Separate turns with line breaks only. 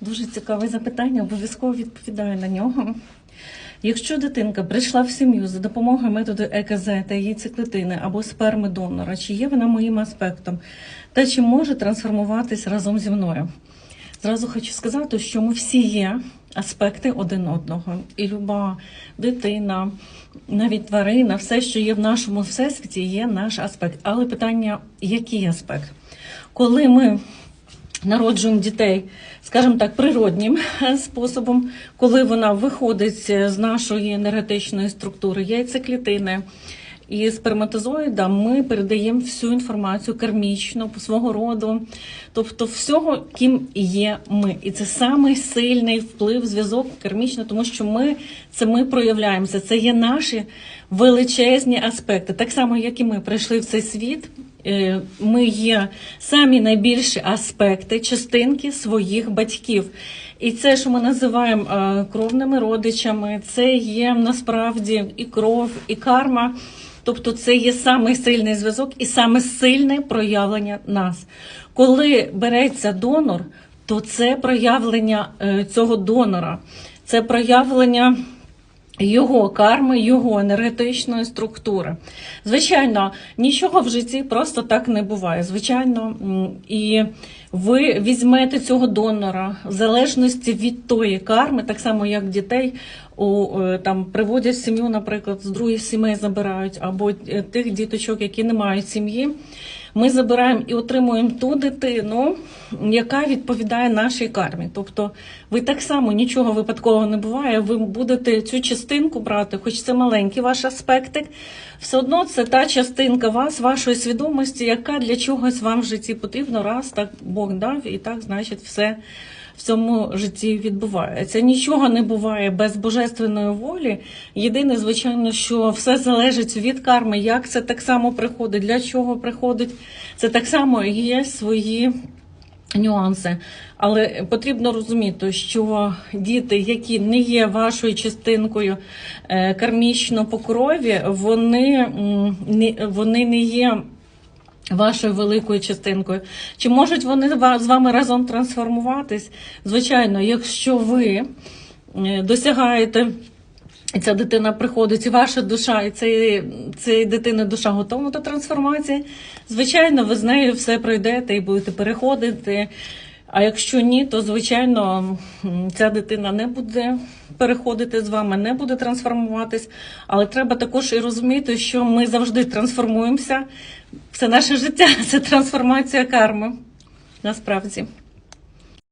Дуже цікаве запитання, обов'язково відповідаю на нього. Якщо дитинка прийшла в сім'ю за допомогою методу ЕКЗ та її циклетини або сперми донора, чи є вона моїм аспектом, та чи може трансформуватись разом зі мною? Зразу хочу сказати, що ми всі є аспекти один одного, і люба дитина, навіть тварина, все, що є в нашому всесвіті, є наш аспект. Але питання, який аспект? Коли ми народжуємо дітей, скажімо так, природнім способом, коли вона виходить з нашої енергетичної структури, яйцеклітини і сперматозоїда, ми передаємо всю інформацію кармічно, по свого роду, тобто всього, ким є ми. І це самий сильний вплив, зв'язок кармічно, тому що ми це ми проявляємося. Це є наші величезні аспекти. Так само, як і ми прийшли в цей світ. Е, Ми є самі найбільші аспекти, частинки своїх батьків. І це, що ми називаємо е, кровними родичами, це є насправді і кров, і карма. Тобто це є самий сильний зв'язок і саме сильне проявлення нас. Коли береться донор, то це проявлення е, цього донора, це проявлення його карми, його енергетичної структури. Звичайно, нічого в житті просто так не буває. Звичайно, і ви візьмете цього донора в залежності від тої карми, так само як дітей у е, там приводять сім'ю, наприклад, з других сімей забирають, або е, тих діточок, які не мають сім'ї. Ми забираємо і отримуємо ту дитину, яка відповідає нашій кармі. Тобто, ви так само нічого випадкового не буває. Ви будете цю частинку брати, хоч це маленький ваш аспектик, все одно це та частинка вас, вашої свідомості, яка для чогось вам в житті потрібна. Раз так Бог дав, і так, значить, все в цьому житті відбувається. Нічого не буває без божественної волі. Єдине, звичайно, що все залежить від карми, як це так само приходить, для чого приходить. Це так само є свої нюанси. Але потрібно розуміти, що діти, які не є вашою частинкою е, кармічно по крові, вони, вони не є вашою великою частинкою. Чи можуть вони з вами разом трансформуватись? Звичайно, якщо ви досягаєте. І ця дитина приходить, і ваша душа, і цієї, цієї дитини душа готова до трансформації. Звичайно, ви з нею все пройдете і будете переходити. А якщо ні, то звичайно ця дитина не буде переходити з вами, не буде трансформуватись. Але треба також і розуміти, що ми завжди трансформуємося. Все наше життя це трансформація карми. Насправді.